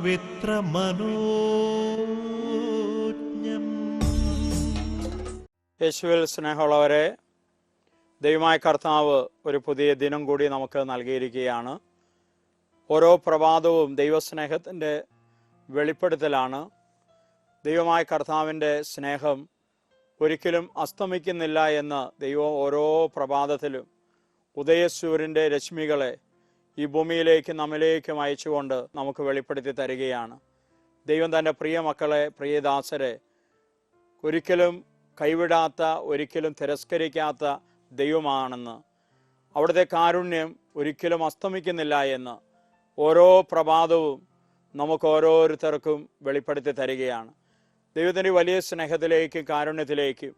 മഹിമാവിത്ര മനോജ്ഞം യേശുവിൽ സ്നേഹമുള്ളവരെ ദൈവമായ കർത്താവ് ഒരു പുതിയ ദിനം കൂടി നമുക്ക് നൽകിയിരിക്കുകയാണ്. ഓരോ പ്രഭാതവും ദൈവസ്നേഹത്തിന്റെ വെളിപ്പെടുത്തലാണ്. ദൈവമായ കർത്താവിന്റെ സ്നേഹം ഒരിക്കലും അസ്തമിക്കുന്നില്ല എന്ന് ദൈവം ഓരോ പ്രഭാതത്തിലും ഉദയസൂര്യന്റെ രശ്മികളെ ഈ ഭൂമിയിലേക്ക് നമ്മിലേക്കും അയച്ചുകൊണ്ട് നമുക്ക് വെളിപ്പെടുത്തി തരികയാണ്. ദൈവം തന്റെ പ്രിയ മക്കളെ പ്രിയദാസരെ ഒരിക്കലും കൈവിടാത്ത ഒരിക്കലും തിരസ്കരിക്കാത്ത ദൈവമാണെന്ന് അവിടുത്തെ കാരുണ്യം ഒരിക്കലും അസ്തമിക്കുന്നില്ല എന്ന് ഓരോ പ്രഭാതവും നമുക്ക് ഓരോരുത്തർക്കും വെളിപ്പെടുത്തി തരികയാണ്. ദൈവത്തിന്റെ വലിയ സ്നേഹത്തിലേക്കും കാരുണ്യത്തിലേക്കും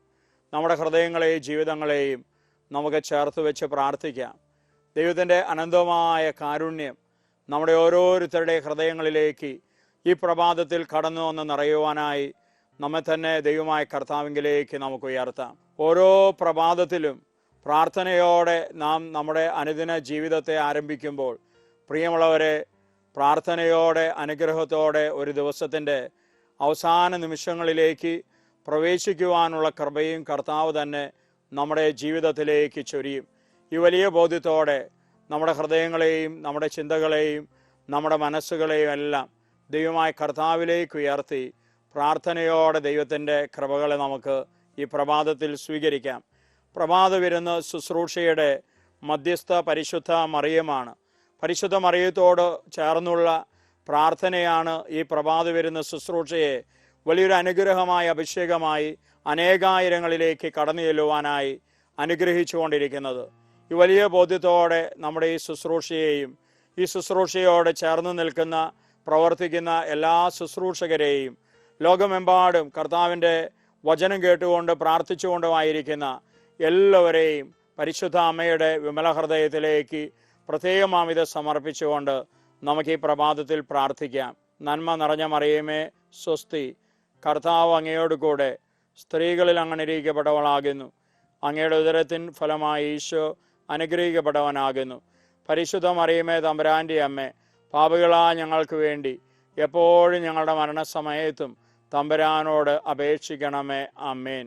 നമ്മുടെ ഹൃദയങ്ങളെയും ജീവിതങ്ങളെയും നമുക്ക് ചേർത്ത് വെച്ച് പ്രാർത്ഥിക്കാം. ദൈവത്തിന്റെ അനന്തമായ കാരുണ്യം നമ്മുടെ ഓരോരുത്തരുടെ ഹൃദയങ്ങളിലേക്ക് ഈ പ്രഭാതത്തിൽ കടന്നു വന്ന് നിറയുവാനായി നമ്മെ തന്നെ ദൈവമായ കർത്താവിങ്കിലേക്ക് നമുക്ക് ഉയർത്താം. ഓരോ പ്രഭാതത്തിലും പ്രാർത്ഥനയോടെ നാം നമ്മുടെ അനുദിന ജീവിതത്തെ ആരംഭിക്കുമ്പോൾ പ്രിയമുള്ളവരെ പ്രാർത്ഥനയോടെ അനുഗ്രഹത്തോടെ ഒരു ദിവസത്തിന്റെ അവസാന നിമിഷങ്ങളിലേക്ക് പ്രവേശിക്കുവാനുള്ള കൃപയും കർത്താവ് തന്നെ നമ്മുടെ ജീവിതത്തിലേക്ക് ചൊരിയും. ഈ വലിയ ബോധ്യത്തോടെ നമ്മുടെ ഹൃദയങ്ങളെയും നമ്മുടെ ചിന്തകളെയും നമ്മുടെ മനസ്സുകളെയും എല്ലാം ദൈവമായ കർത്താവിലേക്ക് ഉയർത്തി പ്രാർത്ഥനയോടെ ദൈവത്തിന്റെ കൃപകളെ നമുക്ക് ഈ പ്രഭാതത്തിൽ സ്വീകരിക്കാം. പ്രഭാത വിരുന്ന് ശുശ്രൂഷയുടെ മധ്യസ്ഥ പരിശുദ്ധ മറിയമാണ്. പരിശുദ്ധ മറിയത്തോട് ചേർന്നുള്ള പ്രാർത്ഥനയാണ് ഈ പ്രഭാത വിരുന്ന് ശുശ്രൂഷയെ വലിയൊരു അനുഗ്രഹമായി അഭിഷേകമായി അനേകായിരങ്ങളിലേക്ക് കടന്നു ചെല്ലുവാനായി അനുഗ്രഹിച്ചുകൊണ്ടിരിക്കുന്നത്. ഈ വലിയ ബോധ്യത്തോടെ നമ്മുടെ ഈ ശുശ്രൂഷയെയും ഈ ശുശ്രൂഷയോട് ചേർന്ന് നിൽക്കുന്ന പ്രവർത്തിക്കുന്ന എല്ലാ ശുശ്രൂഷകരെയും ലോകമെമ്പാടും കർത്താവിന്റെ വചനം കേട്ടുകൊണ്ട് പ്രാർത്ഥിച്ചുകൊണ്ടുമായിരിക്കുന്ന എല്ലാവരെയും പരിശുദ്ധ അമ്മയുടെ വിമല ഹൃദയത്തിലേക്ക് പ്രത്യേകമാം ഇത് സമർപ്പിച്ചുകൊണ്ട് നമുക്ക് ഈ പ്രഭാതത്തിൽ പ്രാർത്ഥിക്കാം. നന്മ നിറഞ്ഞ മറിയമേ സ്വസ്തി കർത്താവ് അങ്ങയോട് കൂടെ സ്ത്രീകളിൽ അങ്ങനെ ഇരിക്കപ്പെട്ടവളാകുന്നു അങ്ങയുടെ ഉദരത്തിൻ ഫലമായി ഈശോ അനുഗ്രഹിക്കപ്പെട്ടവനാകുന്നു പരിശുദ്ധ മറിയമേ തമ്പുരാന്റെ അമ്മേ പാപികളാ ഞങ്ങൾക്ക് വേണ്ടി എപ്പോഴും ഞങ്ങളുടെ മരണസമയത്തും തമ്പരാനോട് അപേക്ഷിക്കണമേ. അമ്മേൻ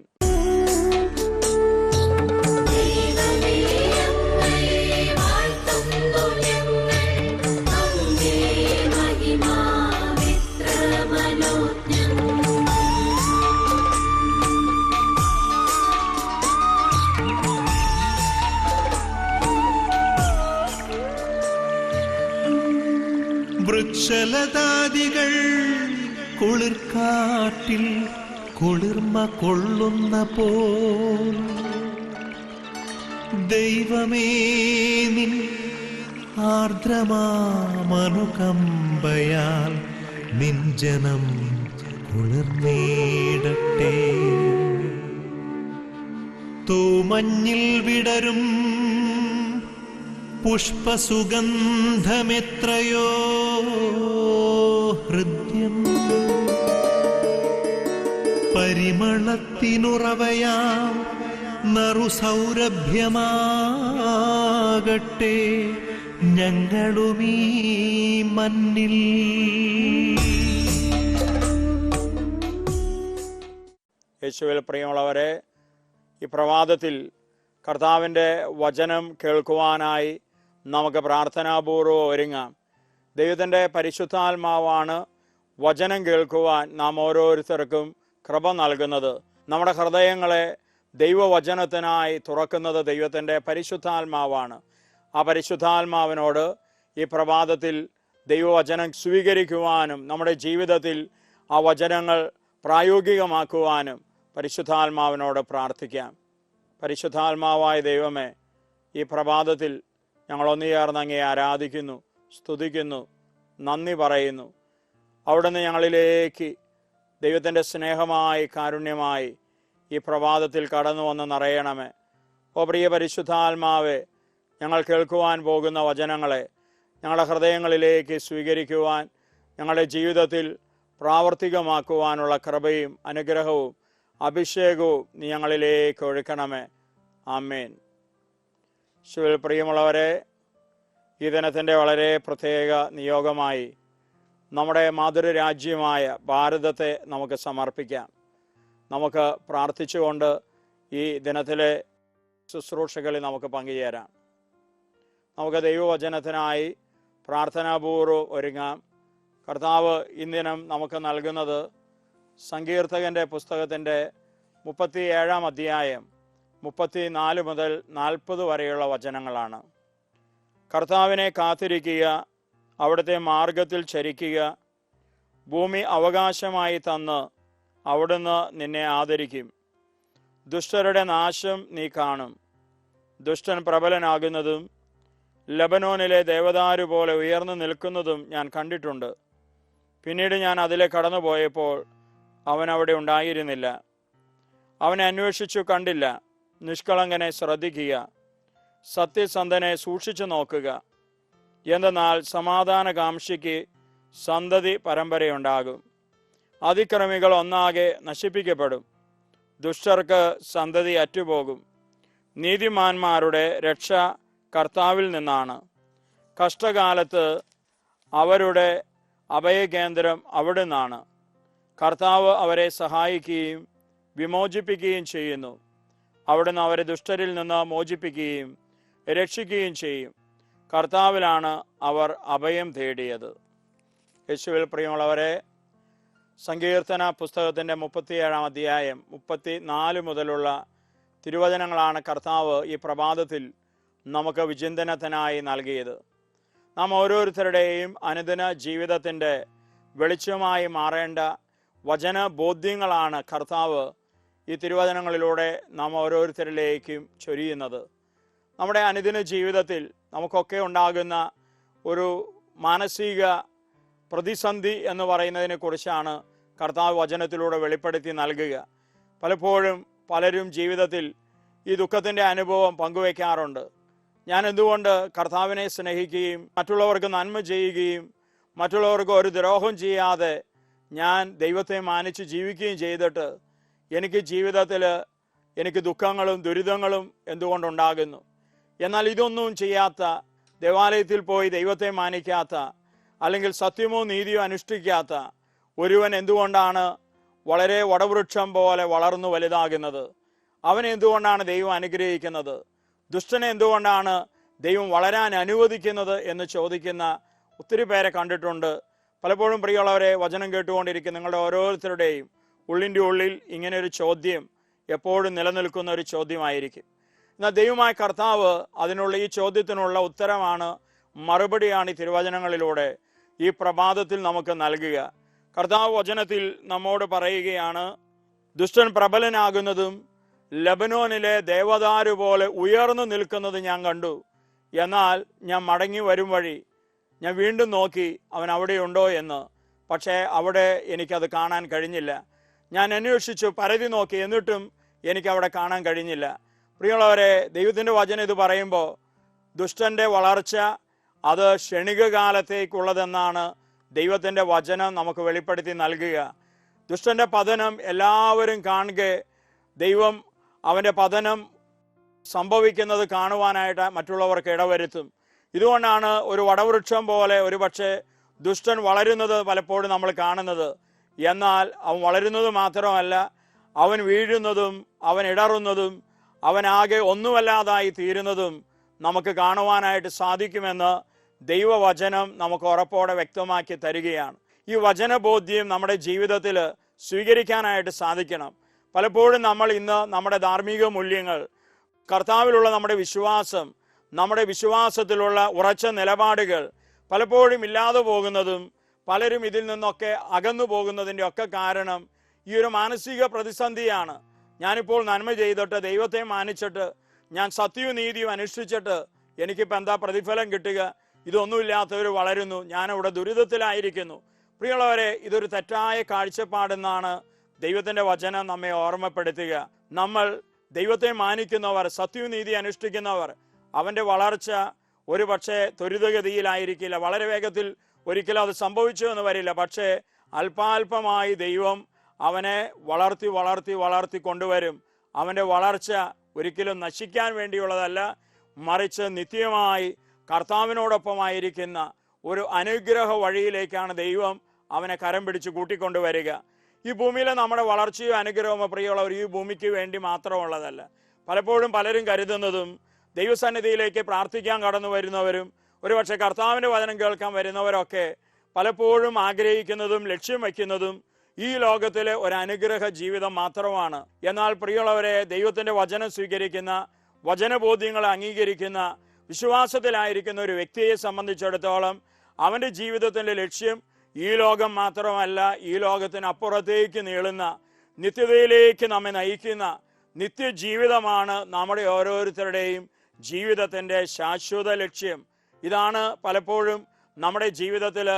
വൃക്ഷലതാദികൾ കുളിർക്കാട്ടിൽ കുളിർമ കൊള്ളുന്ന പോൽ. ദൈവമേ നിൻ ആർദ്രമാമനുകമ്പയാൽ നിൻ ജനം കുളിർന്നേടട്ടെ തൂമഞ്ഞിൽ വിടരും പുഷ്പസുഗന്ധമെത്രയോ ഹൃദ്യം. പരിമളത്തിനുറവയാം നറുസൗരഭ്യമാകട്ടെ ഞങ്ങളുമീ മണ്ണിൽ. യേശുവിൽ പ്രിയമുള്ളവരെ ഈ പ്രഭാതത്തിൽ കർത്താവിന്റെ വചനം കേൾക്കുവാനായി നമുക്ക് പ്രാർത്ഥനാപൂർവം ഒരുങ്ങാം. ദൈവത്തിന്റെ പരിശുദ്ധാത്മാവാണ് വചനം കേൾക്കുവാൻ നാം ഓരോരുത്തർക്കും കൃപ നൽകുന്നത്. നമ്മുടെ ഹൃദയങ്ങളെ ദൈവവചനത്തിനായി തുറക്കുന്നത് ദൈവത്തിന്റെ പരിശുദ്ധാത്മാവാണ്. ആ പരിശുദ്ധാത്മാവിനോട് ഈ പ്രഭാതത്തിൽ ദൈവവചനം സ്വീകരിക്കുവാനും നമ്മുടെ ജീവിതത്തിൽ ആ വചനങ്ങൾ പ്രായോഗികമാക്കുവാനും പരിശുദ്ധാത്മാവിനോട് പ്രാർത്ഥിക്കാം. പരിശുദ്ധാത്മാവായ ദൈവമേ ഈ പ്രഭാതത്തിൽ ഞങ്ങൾ ഒന്നുചേർന്ന് അങ്ങേ ആരാധിക്കുന്നു സ്തുതിക്കുന്നു നന്ദി പറയുന്നു. അവിടുന്ന് ഞങ്ങളിലേക്ക് ദൈവത്തിന്റെ സ്നേഹമായി കാരുണ്യമായി ഈ പ്രഭാതത്തിൽ കടന്നു വന്ന് നിറയണമേ. ഓ പ്രിയ പരിശുദ്ധാത്മാവെ ഞങ്ങൾ കേൾക്കുവാൻ പോകുന്ന വചനങ്ങളെ ഞങ്ങളുടെ ഹൃദയങ്ങളിലേക്ക് സ്വീകരിക്കുവാൻ ഞങ്ങളുടെ ജീവിതത്തിൽ പ്രാവർത്തികമാക്കുവാനുള്ള കൃപയും അനുഗ്രഹവും അഭിഷേകവും നീ ഞങ്ങളിലേക്ക് ഒഴുക്കണമേ. ആമേൻ. ശിവൽ പ്രിയമുള്ളവരെ ഈ ദിനത്തിന്റെ വളരെ പ്രത്യേക നിയോഗമായി നമ്മുടെ മാതൃ രാജ്യമായ ഭാരതത്തെ നമുക്ക് സമർപ്പിക്കാം. നമുക്ക് പ്രാർത്ഥിച്ചുകൊണ്ട് ഈ ദിനത്തിലെ ശുശ്രൂഷകളിൽ നമുക്ക് പങ്കുചേരാം. നമുക്ക് ദൈവവചനത്തിനായി പ്രാർത്ഥനാപൂർവം ഒരുങ്ങാം. കർത്താവ് ഇന്നിനം നമുക്ക് നൽകുന്നത് സങ്കീർത്തകന്റെ പുസ്തകത്തിന്റെ മുപ്പത്തി ഏഴാം അധ്യായം. മുപ്പത്തി നാല് മുതൽ നാൽപ്പത് വരെയുള്ള വചനങ്ങളാണ്. കർത്താവിനെ കാത്തിരിക്കുക അവിടുത്തെ മാർഗത്തിൽ ചരിക്കുക ഭൂമി അവകാശമായി തന്ന് അവിടുന്ന് നിന്നെ ആദരിക്കും. ദുഷ്ടരുടെ നാശം നീ കാണും. ദുഷ്ടൻ പ്രബലനാകുന്നതും ലബനോനിലെ ദേവദാരു പോലെ ഉയർന്നു നിൽക്കുന്നതും ഞാൻ കണ്ടിട്ടുണ്ട്. പിന്നീട് ഞാൻ അതിലെ കടന്നുപോയപ്പോൾ അവൻ അവിടെ ഉണ്ടായിരുന്നില്ല. അവനെ അന്വേഷിച്ചു കണ്ടില്ല. നിഷ്കളങ്കനെ ശ്രദ്ധിക്കുക സത്യസന്ധനെ സൂക്ഷിച്ചു നോക്കുക. എന്തെന്നാൽ സമാധാനകാംക്ഷിക്ക് സന്തതി പരമ്പരയുണ്ടാകും. അതിക്രമികൾ ഒന്നാകെ നശിപ്പിക്കപ്പെടും. ദുഷ്ടർക്ക് സന്തതി അറ്റുപോകും. നീതിമാന്മാരുടെ രക്ഷ കർത്താവിൽ നിന്നാണ്. കഷ്ടകാലത്ത് അവരുടെ അഭയകേന്ദ്രം അവിടുന്നാണ്. കർത്താവ് അവരെ സഹായിക്കുകയും വിമോചിപ്പിക്കുകയും ചെയ്യുന്നു. അവിടുന്ന് അവരെ ദുഷ്ടരിൽ നിന്ന് മോചിപ്പിക്കുകയും രക്ഷിക്കുകയും ചെയ്യും. കർത്താവിലാണ് അവർ അഭയം തേടിയത്. യേശുവിൽ പ്രിയമുള്ളവരെ സങ്കീർത്തന പുസ്തകത്തിന്റെ മുപ്പത്തിയേഴാം അധ്യായം മുപ്പത്തി നാല് മുതലുള്ള തിരുവചനങ്ങളാണ് കർത്താവ് ഈ പ്രഭാതത്തിൽ നമുക്ക് വിചിന്തനത്തിനായി നൽകിയത്. നാം ഓരോരുത്തരുടെയും അനുദിന ജീവിതത്തിന്റെ വെളിച്ചമായി മാറേണ്ട വചന ബോധ്യങ്ങളാണ് കർത്താവ് ഈ തിരുവചനങ്ങളിലൂടെ നാം ഓരോരുത്തരിലേക്കും ചൊരിയുന്നത്. നമ്മുടെ അനുദിന ജീവിതത്തിൽ നമുക്കൊക്കെ ഉണ്ടാകുന്ന ഒരു മാനസിക പ്രതിസന്ധി എന്ന് പറയുന്നതിനെക്കുറിച്ചാണ് കർത്താവ് വചനത്തിലൂടെ വെളിപ്പെടുത്തി നൽകുക. പലപ്പോഴും പലരും ജീവിതത്തിൽ ഈ ദുഃഖത്തിന്റെ അനുഭവം പങ്കുവയ്ക്കാറുണ്ട് ഞാൻ എന്തുകൊണ്ട് കർത്താവിനെ സ്നേഹിക്കുകയും മറ്റുള്ളവർക്ക് നന്മ ചെയ്യുകയും മറ്റുള്ളവർക്ക് ഒരു ദ്രോഹം ചെയ്യാതെ ഞാൻ ദൈവത്തെ മാനിച്ച് ജീവിക്കുകയും ചെയ്തിട്ട് എനിക്ക് ജീവിതത്തിൽ എനിക്ക് ദുഃഖങ്ങളും ദുരിതങ്ങളും എന്തുകൊണ്ടുണ്ടാകുന്നു. എന്നാൽ ഇതൊന്നും ചെയ്യാത്ത ദേവാലയത്തിൽ പോയി ദൈവത്തെ മാനിക്കാത്ത അല്ലെങ്കിൽ സത്യമോ നീതിയോ അനുഷ്ഠിക്കാത്ത ഒരുവൻ എന്തുകൊണ്ടാണ് വളരെ വടവൃക്ഷം പോലെ വളർന്നു വലുതാകുന്നത്? അവനെ എന്തുകൊണ്ടാണ് ദൈവം അനുഗ്രഹിക്കുന്നത്? ദുഷ്ടനെ എന്തുകൊണ്ടാണ് ദൈവം വളരാൻ അനുവദിക്കുന്നത് എന്ന് ചോദിക്കുന്ന ഒത്തിരി പേരെ കണ്ടിട്ടുണ്ട്. പലപ്പോഴും പ്രിയമുള്ളവരെ വചനം കേട്ടുകൊണ്ടിരിക്കുന്ന നിങ്ങളുടെ ഓരോരുത്തരുടെയും ഉള്ളിന്റെ ഉള്ളിൽ ഇങ്ങനെ ഒരു ചോദ്യം എപ്പോഴും നിലനിൽക്കുന്ന ഒരു ചോദ്യമായിരിക്കും. എന്നാൽ ദൈവമായ കർത്താവ് അതിനുള്ള ഈ ചോദ്യത്തിനുള്ള ഉത്തരമാണ് മറുപടിയാണ് ഈ തിരുവചനങ്ങളിലൂടെ ഈ പ്രഭാതത്തിൽ നമുക്ക് നൽകുക. കർത്താവ് വചനത്തിൽ നമ്മോട് പറയുകയാണ് ദുഷ്ടൻ പ്രബലനാകുന്നതും ലബനോനിലെ ദേവദാരു പോലെ ഉയർന്നു നിൽക്കുന്നത് ഞാൻ കണ്ടു. എന്നാൽ ഞാൻ മടങ്ങി വരും വഴി ഞാൻ വീണ്ടും നോക്കി അവൻ അവിടെയുണ്ടോ എന്ന്. പക്ഷേ അവിടെ എനിക്കത് കാണാൻ കഴിഞ്ഞില്ല. ഞാൻ അന്വേഷിച്ചു പരതി നോക്കി. എന്നിട്ടും എനിക്ക് അവിടെ കാണാൻ കഴിഞ്ഞില്ല. പ്രിയമുള്ളവരെ ദൈവത്തിന്റെ വചനം ഇത് പറയുമ്പോൾ ദുഷ്ടന്റെ വളർച്ച അത് ക്ഷണിക കാലത്തേക്കുള്ളതെന്നാണ് ദൈവത്തിന്റെ വചനം നമുക്ക് വെളിപ്പെടുത്തി നൽകുക. ദുഷ്ടന്റെ പതനം എല്ലാവരും കാണുക. ദൈവം അവന്റെ പതനം സംഭവിക്കുന്നത് കാണുവാനായിട്ട് മറ്റുള്ളവർക്ക് ഇടവരുത്തും. ഇതുകൊണ്ടാണ് ഒരു വടവൃക്ഷം പോലെ ഒരു പക്ഷേ ദുഷ്ടൻ വളരുന്നത് പലപ്പോഴും നമ്മൾ കാണുന്നത്. എന്നാൽ അവൻ വളരുന്നത് മാത്രമല്ല അവൻ വീഴുന്നതും അവൻ ഇടറുന്നതും അവനാകെ ഒന്നുമല്ലാതായി തീരുന്നതും നമുക്ക് കാണുവാനായിട്ട് സാധിക്കുമെന്ന് ദൈവവചനം നമുക്ക് ഉറപ്പോടെ വ്യക്തമാക്കി തരികയാണ്. ഈ വചനബോധ്യം നമ്മുടെ ജീവിതത്തിൽ സ്വീകരിക്കാനായിട്ട് സാധിക്കണം. പലപ്പോഴും നമ്മൾ ഇന്ന് നമ്മുടെ ധാർമ്മിക മൂല്യങ്ങൾ കർത്താവിലുള്ള നമ്മുടെ വിശ്വാസം നമ്മുടെ വിശ്വാസത്തിലുള്ള ഉറച്ച നിലപാടുകൾ പലപ്പോഴും ഇല്ലാതെ പോകുന്നതും പലരും ഇതിൽ നിന്നൊക്കെ അകന്നു പോകുന്നതിന്റെ ഒക്കെ കാരണം ഈ ഒരു മാനസിക പ്രതിസന്ധിയാണ്. ഞാനിപ്പോൾ നന്മ ചെയ്തിട്ട് ദൈവത്തെ മാനിച്ചിട്ട് ഞാൻ സത്യവും നീതിയും അനുഷ്ഠിച്ചിട്ട് എനിക്കിപ്പോൾ എന്താ പ്രതിഫലം കിട്ടുക? ഇതൊന്നുമില്ലാത്തവർ വളരുന്നു. ഞാനവിടെ ദുരിതത്തിലായിരിക്കുന്നു. പ്രിയമുള്ളവരെ ഇതൊരു തെറ്റായ കാഴ്ചപ്പാടെന്നാണ് ദൈവത്തിന്റെ വചനം നമ്മെ ഓർമ്മപ്പെടുത്തുക. നമ്മൾ ദൈവത്തെ മാനിക്കുന്നവർ സത്യവും നീതി അനുഷ്ഠിക്കുന്നവർ അവന്റെ വളർച്ച ഒരു പക്ഷേ ത്വരിതഗതിയിലായിരിക്കില്ല. വളരെ വേഗത്തിൽ ഒരിക്കലും അത് സംഭവിച്ചു എന്ന് വരില്ല. പക്ഷേ അല്പാൽപമായി ദൈവം അവനെ വളർത്തി വളർത്തി വളർത്തി കൊണ്ടുവരും. അവന്റെ വളർച്ച ഒരിക്കലും നശിക്കാൻ വേണ്ടിയുള്ളതല്ല മറിച്ച് നിത്യമായി കർത്താവിനോടൊപ്പമായിരിക്കുന്ന ഒരു അനുഗ്രഹ വഴിയിലേക്കാണ് ദൈവം അവനെ കരം പിടിച്ച് കൂട്ടിക്കൊണ്ടുവരിക. ഈ ഭൂമിയിലെ നമ്മുടെ വളർച്ചയും അനുഗ്രഹവും പ്രിയമുള്ളവർ ഈ ഭൂമിക്ക് വേണ്ടി മാത്രമുള്ളതല്ല. പലപ്പോഴും പലരും കരുതുന്നതും ദൈവസന്നിധിയിലേക്ക് പ്രാർത്ഥിക്കാൻ കടന്നു വരുന്നവരും ഒരുപക്ഷെ കർത്താവിന്റെ വചനം കേൾക്കാൻ വരുന്നവരൊക്കെ പലപ്പോഴും ആഗ്രഹിക്കുന്നതും ലക്ഷ്യം വയ്ക്കുന്നതും ഈ ലോകത്തിലെ ഒരു അനുഗ്രഹ ജീവിതം മാത്രമാണ്. എന്നാൽ പ്രിയമുള്ളവരെ ദൈവത്തിന്റെ വചനം സ്വീകരിക്കുന്ന വചനബോധ്യങ്ങളെ അംഗീകരിക്കുന്ന വിശ്വാസത്തിലായിരിക്കുന്ന ഒരു വ്യക്തിയെ സംബന്ധിച്ചിടത്തോളം അവന്റെ ജീവിതത്തിന്റെ ലക്ഷ്യം ഈ ലോകം മാത്രമല്ല ഈ ലോകത്തിനപ്പുറത്തേക്ക് നീളുന്ന നിത്യതയിലേക്ക് നമ്മെ നയിക്കുന്ന നിത്യജീവിതമാണ് നമ്മുടെ ഓരോരുത്തരുടെയും ജീവിതത്തിന്റെ ശാശ്വത ലക്ഷ്യം. ഇതാണ് പലപ്പോഴും നമ്മുടെ ജീവിതത്തിൽ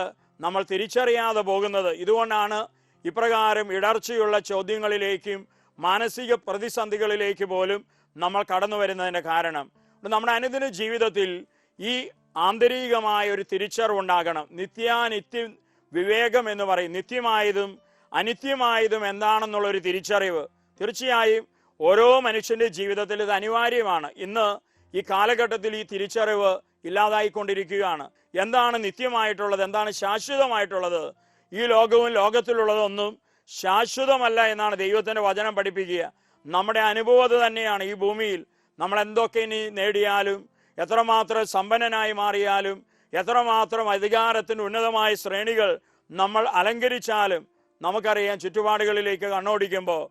നമ്മൾ തിരിച്ചറിയാതെ പോകുന്നത്. ഇതുകൊണ്ടാണ് ഇപ്രകാരം ഇടർച്ചയുള്ള ചോദ്യങ്ങളിലേക്കും മാനസിക പ്രതിസന്ധികളിലേക്ക് പോലും നമ്മൾ കടന്നു വരുന്നതിന്റെ കാരണം. നമ്മുടെ അനുദിന ജീവിതത്തിൽ ഈ ആന്തരികമായ ഒരു തിരിച്ചറിവുണ്ടാകണം. നിത്യാനിത്യ വിവേകം എന്ന് പറയും. നിത്യമായതും അനിത്യമായതും എന്താണെന്നുള്ള ഒരു തിരിച്ചറിവ്. തീർച്ചയായും ഓരോ മനുഷ്യന്റെ ജീവിതത്തിൽ ഇത് അനിവാര്യമാണ്. ഇന്ന് ഈ കാലഘട്ടത്തിൽ ഈ തിരിച്ചറിവ് ഇല്ലാതായിക്കൊണ്ടിരിക്കുകയാണ്. എന്താണ് നിത്യമായിട്ടുള്ളത്? എന്താണ് ശാശ്വതമായിട്ടുള്ളത്? ഈ ലോകവും ലോകത്തിലുള്ളതൊന്നും ശാശ്വതമല്ല എന്നാണ് ദൈവത്തിന്റെ വചനം പഠിപ്പിക്കുക. നമ്മുടെ അനുഭവം തന്നെയാണ്. ഈ ഭൂമിയിൽ നമ്മൾ എന്തൊക്കെ ഇനി നേടിയാലും എത്രമാത്രം സമ്പന്നനായി മാറിയാലും എത്രമാത്രം അധികാരത്തിന് ഉന്നതമായ ശ്രേണികൾ നമ്മൾ അലങ്കരിച്ചാലും നമുക്കറിയാം ചുറ്റുപാടുകളിലേക്ക് കണ്ണോടിക്കുമ്പോൾ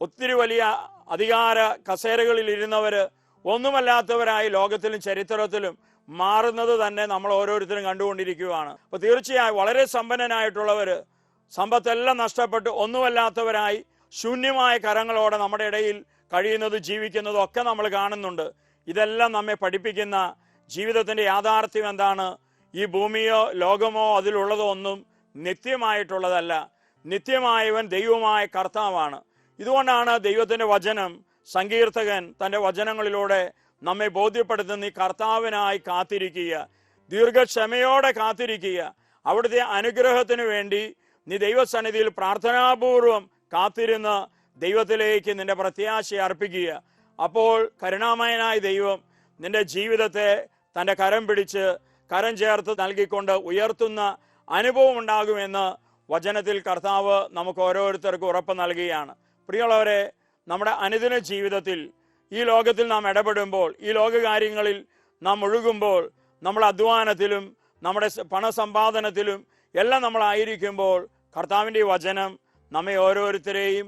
ഒത്തിരി വലിയ അധികാര കസേരകളിൽ ഇരുന്നവർ ഒന്നുമല്ലാത്തവരായി ലോകത്തിലും ചരിത്രത്തിലും മാറുന്നത് തന്നെ നമ്മൾ ഓരോരുത്തരും കണ്ടുകൊണ്ടിരിക്കുകയാണ്. അപ്പൊ തീർച്ചയായും വളരെ സമ്പന്നനായിട്ടുള്ളവർ സമ്പത്തെല്ലാം നഷ്ടപ്പെട്ട് ഒന്നുമല്ലാത്തവരായി ശൂന്യമായ കരങ്ങളോടെ നമ്മുടെ ഇടയിൽ കഴിയുന്നത് ജീവിക്കുന്നതും ഒക്കെ നമ്മൾ കാണുന്നുണ്ട്. ഇതെല്ലാം നമ്മെ പഠിപ്പിക്കുന്ന ജീവിതത്തിന്റെ യാഥാർത്ഥ്യം എന്താണ്? ഈ ഭൂമിയോ ലോകമോ അതിലുള്ളതോ ഒന്നും നിത്യമായിട്ടുള്ളതല്ല. നിത്യമായവൻ ദൈവമായ കർത്താവാണ്. ഇതുകൊണ്ടാണ് ദൈവത്തിന്റെ വചനം സങ്കീർത്തകൻ തന്റെ വചനങ്ങളിലൂടെ നമ്മെ ബോധ്യപ്പെടുത്തുന്ന ഈ കർത്താവിനായി കാത്തിരിക്കുക. ദീർഘക്ഷമയോടെ കാത്തിരിക്കുക. അവിടുത്തെ അനുഗ്രഹത്തിന് വേണ്ടി നീ ദൈവസന്നിധിയിൽ പ്രാർത്ഥനാപൂർവം കാത്തിരുന്ന് ദൈവത്തിലേക്ക് നിന്റെ പ്രത്യാശ അർപ്പിക്കുക. അപ്പോൾ കരുണാമയനായ ദൈവം നിന്റെ ജീവിതത്തെ തന്റെ കരം പിടിച്ച് കരം ചേർത്ത് നൽകിക്കൊണ്ട് ഉയർത്തുന്ന അനുഭവം ഉണ്ടാകുമെന്ന് വചനത്തിൽ കർത്താവ് നമുക്ക് ഓരോരുത്തർക്കും ഉറപ്പ് നൽകുകയാണ്. പ്രിയമുള്ളവരെ നമ്മുടെ അനുദിന ജീവിതത്തിൽ ഈ ലോകത്തിൽ നാം ഇടപെടുമ്പോൾ ഈ ലോകകാര്യങ്ങളിൽ നാം ഒഴുകുമ്പോൾ നമ്മുടെ അധ്വാനത്തിലും നമ്മുടെ പണസമ്പാദനത്തിലും എല്ലാം നമ്മളായിരിക്കുമ്പോൾ കർത്താവിന്റെ വചനം നമ്മെ ഓരോരുത്തരെയും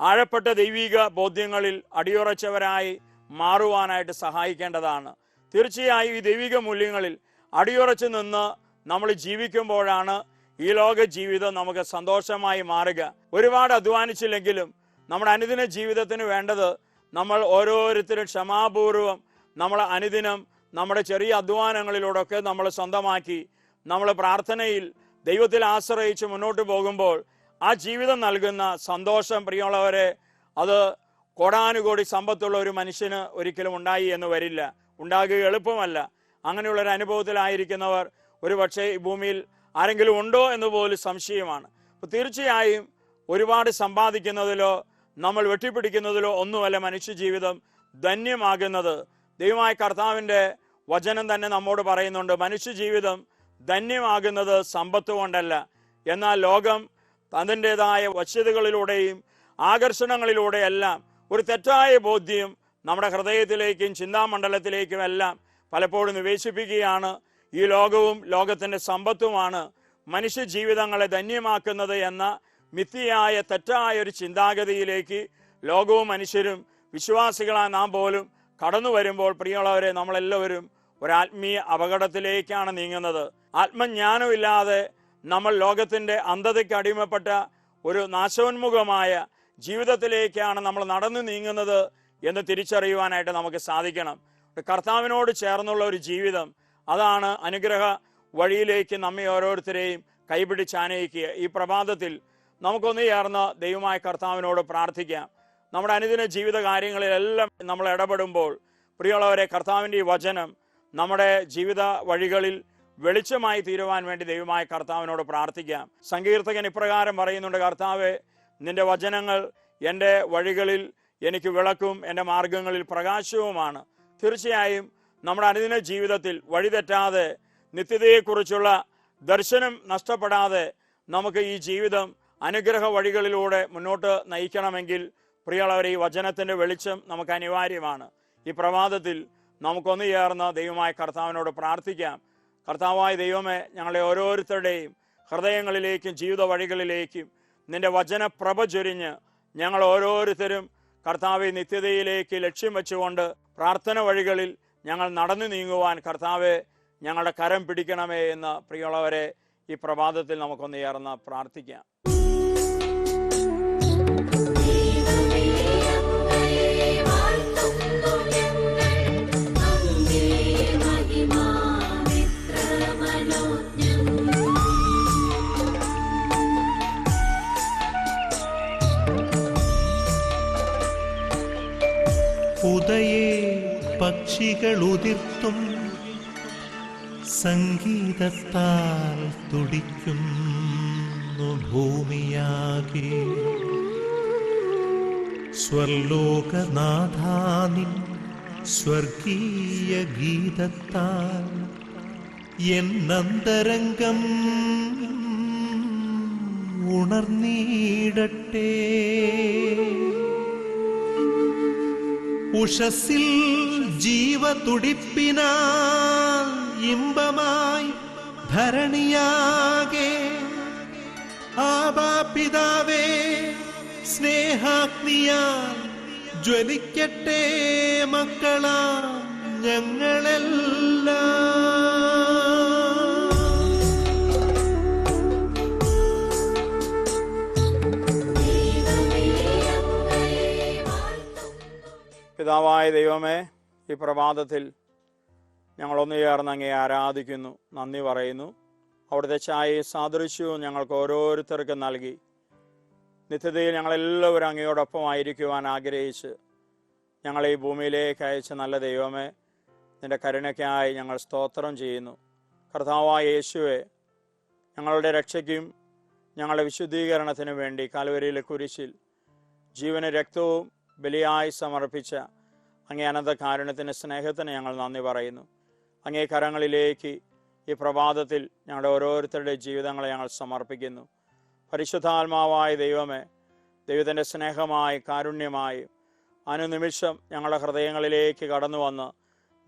ആഴപ്പെട്ട ദൈവിക ബോധ്യങ്ങളിൽ അടിയുറച്ചവരായി മാറുവാനായിട്ട് സഹായിക്കേണ്ടതാണ്. തീർച്ചയായും ഈ ദൈവിക മൂല്യങ്ങളിൽ അടിയുറച്ചു നിന്ന് നമ്മൾ ജീവിക്കുമ്പോഴാണ് ഈ ലോക ജീവിതം നമുക്ക് സന്തോഷമായി മാറുക. ഒരുപാട് അധ്വാനിച്ചില്ലെങ്കിലും നമ്മുടെ അനുദിന ജീവിതത്തിന് വേണ്ടത് നമ്മൾ ഓരോരുത്തരും ക്ഷമാപൂർവം നമ്മൾ അനുദിനം നമ്മുടെ ചെറിയ അധ്വാനങ്ങളിലൂടെയൊക്കെ നമ്മൾ സ്വന്തമാക്കി നമ്മൾ പ്രാർത്ഥനയിൽ ദൈവത്തിൽ ആശ്രയിച്ച് മുന്നോട്ട് പോകുമ്പോൾ ആ ജീവിതം നൽകുന്ന സന്തോഷം പ്രിയമുള്ളവരെ അത് കോടാനുകോടി സമ്പത്തുള്ള ഒരു മനുഷ്യന് ഒരിക്കലും ഉണ്ടായി എന്ന് വരില്ല. ഉണ്ടാകുക എളുപ്പമല്ല. അങ്ങനെയുള്ള ഒരു അനുഭവത്തിലായിരിക്കുന്നവർ ഒരു പക്ഷേ ഈ ഭൂമിയിൽ ആരെങ്കിലും ഉണ്ടോ എന്ന് പോലും സംശയമാണ്. തീർച്ചയായും ഒരുപാട് സമ്പാദിക്കുന്നതിലോ നമ്മൾ വെട്ടിപ്പിടിക്കുന്നതിലോ ഒന്നുമല്ല മനുഷ്യ ജീവിതം ധന്യമാകുന്നത്. ദൈവമായ കർത്താവിന്റെ വചനം തന്നെ നമ്മോട് പറയുന്നുണ്ട് മനുഷ്യ ജീവിതം ധന്യമാകുന്നത് സമ്പത്ത് കൊണ്ടല്ല. എന്നാൽ ലോകം അതിന്റെതായ വശ്യതകളിലൂടെയും ആകർഷണങ്ങളിലൂടെയെല്ലാം ഒരു തെറ്റായ ബോധ്യം നമ്മുടെ ഹൃദയത്തിലേക്കും ചിന്താമണ്ഡലത്തിലേക്കും എല്ലാം പലപ്പോഴും നിവേശിപ്പിക്കുകയാണ്. ഈ ലോകവും ലോകത്തിന്റെ സമ്പത്തുമാണ് മനുഷ്യ ജീവിതങ്ങളെ ധന്യമാക്കുന്നത് എന്ന മിഥ്യയായ തെറ്റായ ഒരു ചിന്താഗതിയിലേക്ക് ലോകവും മനുഷ്യരും വിശ്വാസികളായ നാം പോലും കടന്നു വരുമ്പോൾ പ്രിയമുള്ളവരെ നമ്മളെല്ലാവരും ഒരു ആത്മീയ അപകടത്തിലേക്കാണ് നീങ്ങുന്നത്. ആത്മജ്ഞാനമില്ലാതെ നമ്മൾ ലോകത്തിന്റെ അന്ധതയ്ക്ക് അടിമപ്പെട്ട ഒരു നാശോന്മുഖമായ ജീവിതത്തിലേക്കാണ് നമ്മൾ നടന്നു നീങ്ങുന്നത് എന്ന് തിരിച്ചറിയുവാനായിട്ട് നമുക്ക് സാധിക്കണം. കർത്താവിനോട് ചേർന്നുള്ള ഒരു ജീവിതം അതാണ് അനുഗ്രഹ വഴിയിലേക്ക് നമ്മെ ഓരോരുത്തരെയും കൈപിടിച്ചാനയിക്കുക ഈ പ്രഭാതത്തിൽ നമുക്കൊന്ന് ചേർന്ന് ദൈവമായ കർത്താവിനോട് പ്രാർത്ഥിക്കാം. നമ്മുടെ അനുദിന ജീവിത കാര്യങ്ങളിലെല്ലാം നമ്മൾ ഇടപെടുമ്പോൾ പ്രിയമുള്ളവരെ കർത്താവിന്റെ ഈ വചനം നമ്മുടെ ജീവിത വഴികളിൽ വെളിച്ചമായി തീരുവാൻ വേണ്ടി ദൈവമായ കർത്താവിനോട് പ്രാർത്ഥിക്കാം. സങ്കീർത്തകൻ ഇപ്രകാരം പറയുന്നുണ്ട് കർത്താവെ നിന്റെ വചനങ്ങൾ എന്റെ വഴികളിൽ എനിക്ക് വിളക്കും എന്റെ മാർഗങ്ങളിൽ പ്രകാശവുമാണ്. തീർച്ചയായും നമ്മുടെ അനുദിന ജീവിതത്തിൽ വഴിതെറ്റാതെ നിത്യതയെക്കുറിച്ചുള്ള ദർശനം നഷ്ടപ്പെടാതെ നമുക്ക് ഈ ജീവിതം അനുഗ്രഹ വഴികളിലൂടെ മുന്നോട്ട് നയിക്കണമെങ്കിൽ പ്രിയമുള്ളവരെ ഈ വചനത്തിന്റെ വെളിച്ചം നമുക്ക് അനിവാര്യമാണ്. ഈ പ്രഭാതത്തിൽ നമുക്കൊന്ന് ചേർന്ന് ദൈവമായ കർത്താവിനോട് പ്രാർത്ഥിക്കാം. കർത്താവായ ദൈവമേ ഞങ്ങളെ ഓരോരുത്തരുടെയും ഹൃദയങ്ങളിലേക്കും ജീവിത വഴികളിലേക്കും നിന്റെ വചനപ്രഭ ചൊരിഞ്ഞ് ഞങ്ങൾ ഓരോരുത്തരും കർത്താവെ നിത്യതയിലേക്ക് ലക്ഷ്യം വെച്ചുകൊണ്ട് പ്രാർത്ഥന വഴികളിൽ ഞങ്ങൾ നടന്നു നീങ്ങുവാൻ കർത്താവെ ഞങ്ങളുടെ കരം പിടിക്കണമേ എന്ന് പ്രിയമുള്ളവരെ ഈ പ്രഭാതത്തിൽ നമുക്കൊന്ന് ചേർന്ന് പ്രാർത്ഥിക്കാം. പക്ഷികൾ ഉതിർത്തും സംഗീതത്താൽ തുടിക്കുന്നു ഭൂമിയാകെ. സ്വർലോകനാഥാനിൻ സ്വർഗീയ ഗീതത്താൽ എന്നന്തരംഗം ഉണർന്നീടട്ടെ. ഉഷസിൽ ജീവതുടിപ്പിനാ ഇമ്പമായി ധരണിയാകെ ആബാപിതാവേ സ്നേഹാഗ്നിയാൽ ജ്വലിക്കട്ടെ മക്കളാ ഞങ്ങളെല്ലാം. പിതാവായ ദൈവമേ ഈ പ്രഭാതത്തിൽ ഞങ്ങളൊന്നു ചേർന്ന് അങ്ങേ ആരാധിക്കുന്നു നന്ദി പറയുന്നു. അവിടുത്തെ ചായയും സാദൃശ്യവും ഞങ്ങൾക്ക് ഓരോരുത്തർക്കും നൽകി. നിത്യതയിൽ ഞങ്ങളെല്ലാവരും അങ്ങയോടൊപ്പം ആയിരിക്കുവാൻ ആഗ്രഹിച്ച് ഞങ്ങളെ ഈ ഭൂമിയിലേക്ക് അയച്ച നല്ല ദൈവമേ നിന്റെ കരുണയ്ക്കായി ഞങ്ങൾ സ്തോത്രം ചെയ്യുന്നു. കർത്താവായ യേശുവെ ഞങ്ങളുടെ രക്ഷയ്ക്കും ഞങ്ങളുടെ വിശുദ്ധീകരണത്തിനു വേണ്ടി കാലുവരിയിലെ കുരിശിൽ ജീവന രക്തവും ബലിയായി സമർപ്പിച്ച അങ്ങേ അനന്ത കാരുണ്യത്തിന് സ്നേഹത്തിന് ഞങ്ങൾ നന്ദി പറയുന്നു. അങ്ങേ കരങ്ങളിലേക്ക് ഈ പ്രഭാതത്തിൽ ഞങ്ങളുടെ ഓരോരുത്തരുടെ ജീവിതങ്ങളെ ഞങ്ങൾ സമർപ്പിക്കുന്നു. പരിശുദ്ധാത്മാവായ ദൈവമേ ദൈവത്തിന്റെ സ്നേഹമായി കാരുണ്യമായി അനുനിമിഷം ഞങ്ങളുടെ ഹൃദയങ്ങളിലേക്ക് കടന്നു വന്ന്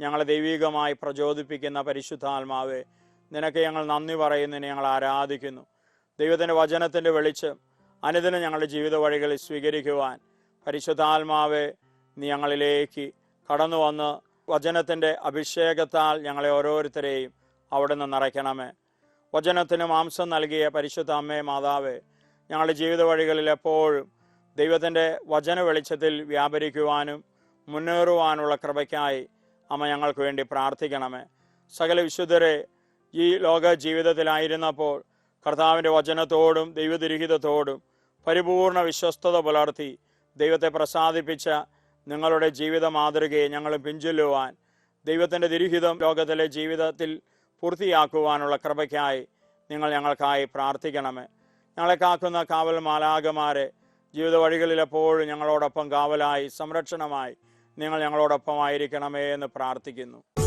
ഞങ്ങളെ ദൈവികമായി പ്രചോദിപ്പിക്കുന്ന പരിശുദ്ധാത്മാവെ നിനക്ക് ഞങ്ങൾ നന്ദി പറയുന്നതിന് ഞങ്ങൾ ആരാധിക്കുന്നു. ദൈവത്തിന്റെ വചനത്തിന്റെ വെളിച്ചം അനുദിനം ഞങ്ങളുടെ ജീവിത വഴികളിൽ സ്വീകരിക്കുവാൻ പരിശുദ്ധാത്മാവെ ഞങ്ങളിലേക്ക് കടന്നു വന്ന് വചനത്തിന്റെ അഭിഷേകത്താൽ ഞങ്ങളെ ഓരോരുത്തരെയും അവിടെ നിന്ന് നിറയ്ക്കണമേ. വചനത്തിന് മാംസം നൽകിയ പരിശുദ്ധ അമ്മേ മാതാവേ ഞങ്ങളുടെ ജീവിത വഴികളിൽ എപ്പോഴും ദൈവത്തിന്റെ വചന വെളിച്ചത്തിൽ വ്യാപരിക്കുവാനും മുന്നേറുവാനുള്ള കൃപയ്ക്കായി അമ്മ ഞങ്ങൾക്ക് വേണ്ടി പ്രാർത്ഥിക്കണമേ. സകല വിശുദ്ധരെ ഈ ലോക ജീവിതത്തിലായിരുന്നപ്പോൾ കർത്താവിന്റെ വചനത്തോടും ദൈവദുരിഹിതത്തോടും പരിപൂർണ വിശ്വസ്തത പുലർത്തി ദൈവത്തെ പ്രസാദിപ്പിച്ച നിങ്ങളുടെ ജീവിത മാതൃകയെ ഞങ്ങൾ പിഞ്ചൊല്ലുവാൻ ദൈവത്തിന്റെ ദുരിഹിതം ലോകത്തിലെ ജീവിതത്തിൽ പൂർത്തിയാക്കുവാനുള്ള കൃപയ്ക്കായി നിങ്ങൾ ഞങ്ങൾക്കായി പ്രാർത്ഥിക്കണമേ. ഞങ്ങളെ കാക്കുന്ന കാവൽ മാലാകമാരെ ജീവിത വഴികളിൽ എപ്പോഴും ഞങ്ങളോടൊപ്പം കാവലായി സംരക്ഷണമായി നിങ്ങൾ ഞങ്ങളോടൊപ്പം ആയിരിക്കണമേ എന്ന് പ്രാർത്ഥിക്കുന്നു.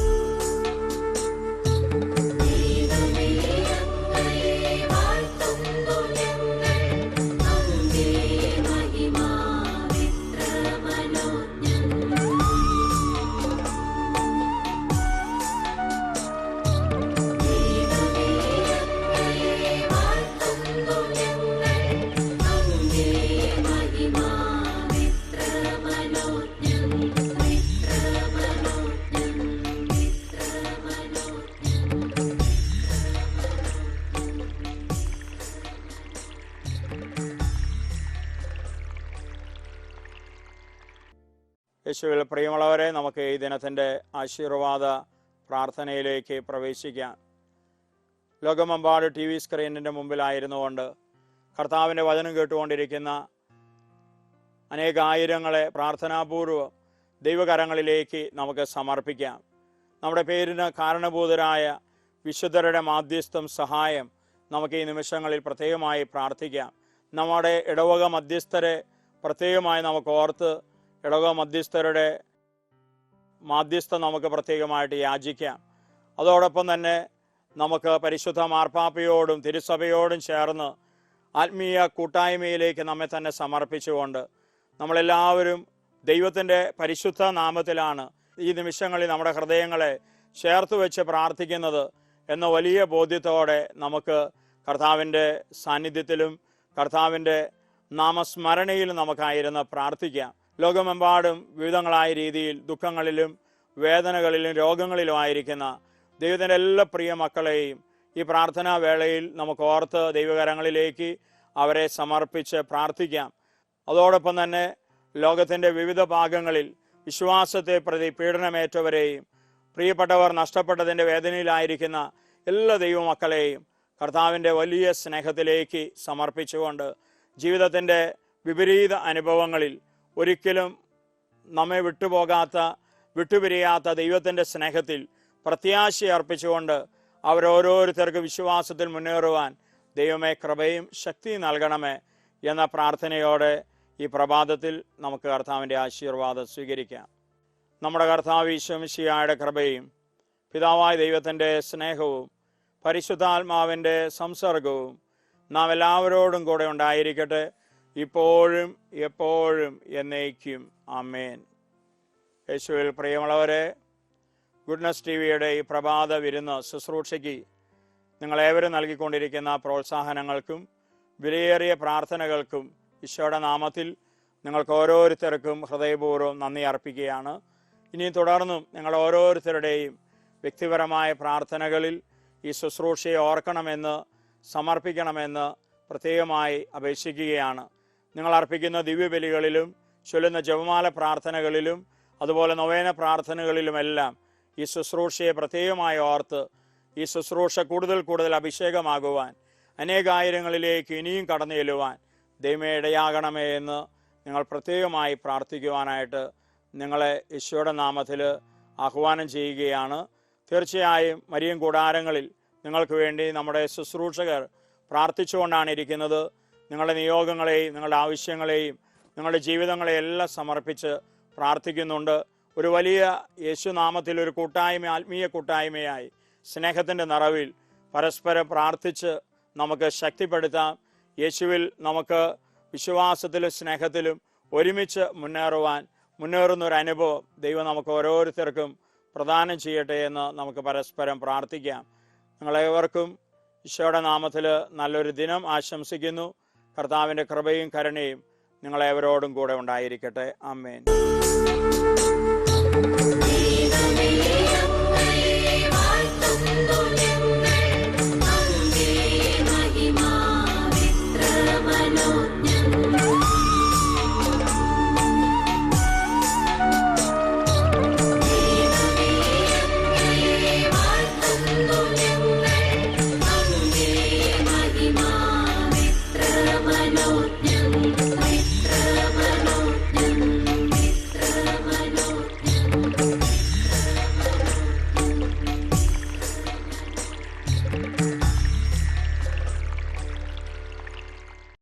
യേശുവിൽ പ്രിയമുള്ളവരെ നമുക്ക് ഈ ദിനത്തിന്റെ ആശീർവാദ പ്രാർത്ഥനയിലേക്ക് പ്രവേശിക്കാം. ലോകമെമ്പാട് ടി വി സ്ക്രീനിന്റെ മുമ്പിലായിരുന്നുകൊണ്ട് കർത്താവിന്റെ വചനം കേട്ടുകൊണ്ടിരിക്കുന്ന അനേകായിരങ്ങളെ പ്രാർത്ഥനാപൂർവം ദൈവകരങ്ങളിലേക്ക് നമുക്ക് സമർപ്പിക്കാം. നമ്മുടെ പേരിന് കാരണഭൂതരായ വിശുദ്ധരുടെ മാധ്യസ്ഥം സഹായം നമുക്ക് ഈ നിമിഷങ്ങളിൽ പ്രത്യേകമായി പ്രാർത്ഥിക്കാം. നമ്മുടെ ഇടവക മധ്യസ്ഥരെ പ്രത്യേകമായി നമുക്ക് ഓർത്ത് ഇടവക മധ്യസ്ഥരുടെ മാധ്യസ്ഥ നമുക്ക് പ്രത്യേകമായിട്ട് യാചിക്കാം. അതോടൊപ്പം തന്നെ നമുക്ക് പരിശുദ്ധ മാർപ്പാപ്പയോടും തിരുസഭയോടും ചേർന്ന് ആത്മീയ കൂട്ടായ്മയിലേക്ക് നമ്മെ തന്നെ സമർപ്പിച്ചുകൊണ്ട് നമ്മളെല്ലാവരും ദൈവത്തിന്റെ പരിശുദ്ധ നാമത്തിലാണ് ഈ നിമിഷങ്ങളിൽ നമ്മുടെ ഹൃദയങ്ങളെ ചേർത്ത് വെച്ച് പ്രാർത്ഥിക്കുന്നത് എന്ന വലിയ ബോധ്യത്തോടെ നമുക്ക് കർത്താവിന്റെ സാന്നിധ്യത്തിലും കർത്താവിന്റെ നാമസ്മരണയിലും നമുക്കായിരുന്ന് പ്രാർത്ഥിക്കാം. ലോകമെമ്പാടും വിവിധങ്ങളായ രീതിയിൽ ദുഃഖങ്ങളിലും വേദനകളിലും രോഗങ്ങളിലും ആയിരിക്കുന്ന ദൈവത്തിന്റെ എല്ലാ പ്രിയ മക്കളെയും ഈ പ്രാർത്ഥനാ വേളയിൽ നമുക്ക് ഓർത്ത് ദൈവകരങ്ങളിലേക്ക് അവരെ സമർപ്പിച്ച് പ്രാർത്ഥിക്കാം. അതോടൊപ്പം തന്നെ ലോകത്തിന്റെ വിവിധ ഭാഗങ്ങളിൽ വിശ്വാസത്തെ പ്രതി പീഡനമേറ്റവരെയും പ്രിയപ്പെട്ടവർ നഷ്ടപ്പെട്ടതിന്റെ വേദനയിലായിരിക്കുന്ന എല്ലാ ദൈവമക്കളെയും കർത്താവിന്റെ വലിയ സ്നേഹത്തിലേക്ക് സമർപ്പിച്ചുകൊണ്ട് ജീവിതത്തിന്റെ വിപരീത അനുഭവങ്ങളിൽ ഒരിക്കലും നമ്മെ വിട്ടുപോകാത്ത വിട്ടുപിരിയാത്ത ദൈവത്തിന്റെ സ്നേഹത്തിൽ പ്രത്യാശ അർപ്പിച്ചുകൊണ്ട് അവരോരോരുത്തർക്ക് വിശ്വാസത്തിൽ മുന്നേറുവാൻ ദൈവമേ കൃപയും ശക്തിയും നൽകണമേ എന്ന പ്രാർത്ഥനയോടെ ഈ പ്രഭാതത്തിൽ നമുക്ക് കർത്താവിന്റെ ആശീർവാദം സ്വീകരിക്കാം. നമ്മുടെ കർത്താവ് ഈശ്വമിശിയായുടെ കൃപയും പിതാവായ ദൈവത്തിന്റെ സ്നേഹവും പരിശുദ്ധാത്മാവിന്റെ സംസർഗവും നാം എല്ലാവരോടും കൂടെ ഉണ്ടായിരിക്കട്ടെ. ഇപ്പോഴും എപ്പോഴും എന്നേക്കും. അമേൻ യേശുവിൽ പ്രിയമുള്ളവരെ ഗുഡ്നസ് ടി വിയുടെ ഈ പ്രഭാത വിരുന്ന് ശുശ്രൂഷയ്ക്ക് നിങ്ങളേവരും നൽകിക്കൊണ്ടിരിക്കുന്ന പ്രോത്സാഹനങ്ങൾക്കും വിലയേറിയ പ്രാർത്ഥനകൾക്കും ഈശോയുടെ നാമത്തിൽ നിങ്ങൾക്ക് ഓരോരുത്തർക്കും ഹൃദയപൂർവം നന്ദി അർപ്പിക്കുകയാണ്. ഇനി തുടർന്നും നിങ്ങൾ ഓരോരുത്തരുടെയും വ്യക്തിപരമായ പ്രാർത്ഥനകളിൽ ഈ ശുശ്രൂഷയെ ഓർക്കണമെന്ന് സമർപ്പിക്കണമെന്ന് പ്രത്യേകമായി അപേക്ഷിക്കുകയാണ്. നിങ്ങൾ അർപ്പിക്കുന്ന ദിവ്യബലികളിലും ചൊല്ലുന്ന ജപമാല പ്രാർത്ഥനകളിലും അതുപോലെ നൊവേന പ്രാർത്ഥനകളിലുമെല്ലാം ഈ ശുശ്രൂഷയെ പ്രത്യേകമായി ഓർത്ത് ഈ ശുശ്രൂഷ കൂടുതൽ കൂടുതൽ അഭിഷേകമാകുവാൻ അനേകായിരങ്ങളിലേക്ക് ഇനിയും കടന്നു ചെല്ലുവാൻ ദൈവമേ ഇടയാകണമേ എന്ന് നിങ്ങൾ പ്രത്യേകമായി പ്രാർത്ഥിക്കുവാനായിട്ട് നിങ്ങളെ ഈശോയുടെ നാമത്തിൽ ആഹ്വാനം ചെയ്യുകയാണ്. തീർച്ചയായും മരിയം കൂടാരങ്ങളിൽ നിങ്ങൾക്ക് വേണ്ടി നമ്മുടെ ശുശ്രൂഷകർ പ്രാർത്ഥിച്ചുകൊണ്ടാണ് ഇരിക്കുന്നത്. നിങ്ങളുടെ നിയോഗങ്ങളെയും നിങ്ങളുടെ ആവശ്യങ്ങളെയും നിങ്ങളുടെ ജീവിതങ്ങളെയെല്ലാം സമർപ്പിച്ച് പ്രാർത്ഥിക്കുന്നുണ്ട്. ഒരു വലിയ യേശുനാമത്തിൽ ഒരു കൂട്ടായ്മ ആത്മീയ കൂട്ടായ്മയായി സ്നേഹത്തിന്റെ നിറവിൽ പരസ്പരം പ്രാർത്ഥിച്ച് നമുക്ക് ശക്തിപ്പെടുത്താം. യേശുവിൽ നമുക്ക് വിശ്വാസത്തിലും സ്നേഹത്തിലും ഒരുമിച്ച് മുന്നേറുവാൻ മുന്നേറുന്ന ഒരു അനുഭവം ദൈവം നമുക്ക് ഓരോരുത്തർക്കും പ്രദാനം ചെയ്യട്ടെ എന്ന് നമുക്ക് പരസ്പരം പ്രാർത്ഥിക്കാം. നിങ്ങളേവർക്കും ഈശോയുടെ നാമത്തിൽ നല്ലൊരു ദിനം ആശംസിക്കുന്നു. കർത്താവിന്റെ കൃപയും കരുണയും നിങ്ങളെവരോടും കൂടെ ഉണ്ടായിരിക്കട്ടെ. അമ്മേൻ